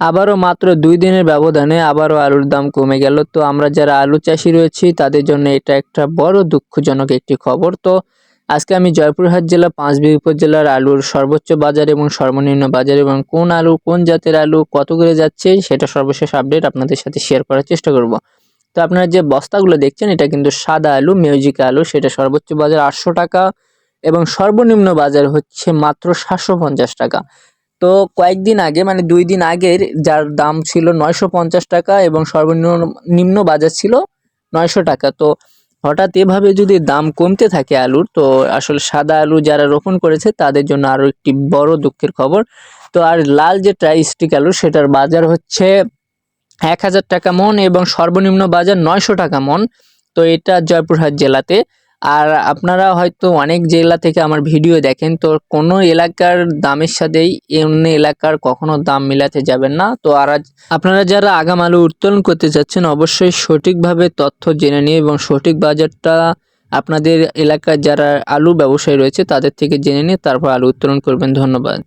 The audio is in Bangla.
আবারও মাত্র দুই দিনের ব্যবধানে আবারও আলুর দাম কমে গেল। তো আমরা যারা আলু চাষি রয়েছি, তাদের জন্য এটা একটা বড় দুঃখজনক একটি খবর। তো আজকে আমি জয়পুরহাট জেলা পাঁচবি উপজেলার আলুর সর্বোচ্চ বাজার এবং সর্বনিম্ন বাজার এবং কোন আলু, কোন জাতের আলু, কত করে যাচ্ছে, সেটা সর্বশেষ আপডেট আপনাদের সাথে শেয়ার করার চেষ্টা করব। তো আপনারা যে বস্তাগুলো দেখছেন, এটা কিন্তু সাদা আলু, মিউজিক আলু, সেটা সর্বোচ্চ বাজার আটশো টাকা এবং সর্বনিম্ন বাজার হচ্ছে মাত্র সাতশো পঞ্চাশ টাকা। তো কয়েকদিন আগে মানে দুই দিন আগের, যার দাম ছিল নয়শো পঞ্চাশ টাকা এবং সর্বনিম্ন নিম্ন বাজার ছিল নয়শো টাকা। তো হঠাৎ এভাবে যদি দাম কমতে থাকে আলুর, তো আসলে সাদা আলু যারা রোপণ করেছে, তাদের জন্য আরও একটি বড় দুঃখের খবর। তো আর লাল যে ট্রাই স্টিক আলু, সেটার বাজার হচ্ছে এক হাজার টাকা মন এবং সর্বনিম্ন বাজার নয়শো টাকা মন। তো এটা জয়পুরহাট জেলাতে। আর আপনারা হয়তো অনেক জেলা থেকে আমার ভিডিও দেখেন, তো কোনো এলাকার দামের সাথেই অন্য এলাকার কখনো দাম মিলাতে যাবেন না। তো আর আপনারা যারা আগাম আলু উত্তোলন করতে যাচ্ছেন, অবশ্যই সঠিকভাবে তথ্য জেনে নিয়ে এবং সঠিক বাজারটা আপনাদের এলাকার যারা আলু ব্যবসায়ী রয়েছে, তাদের থেকে জেনে নিয়ে তারপর আলু উত্তোলন করবেন। ধন্যবাদ।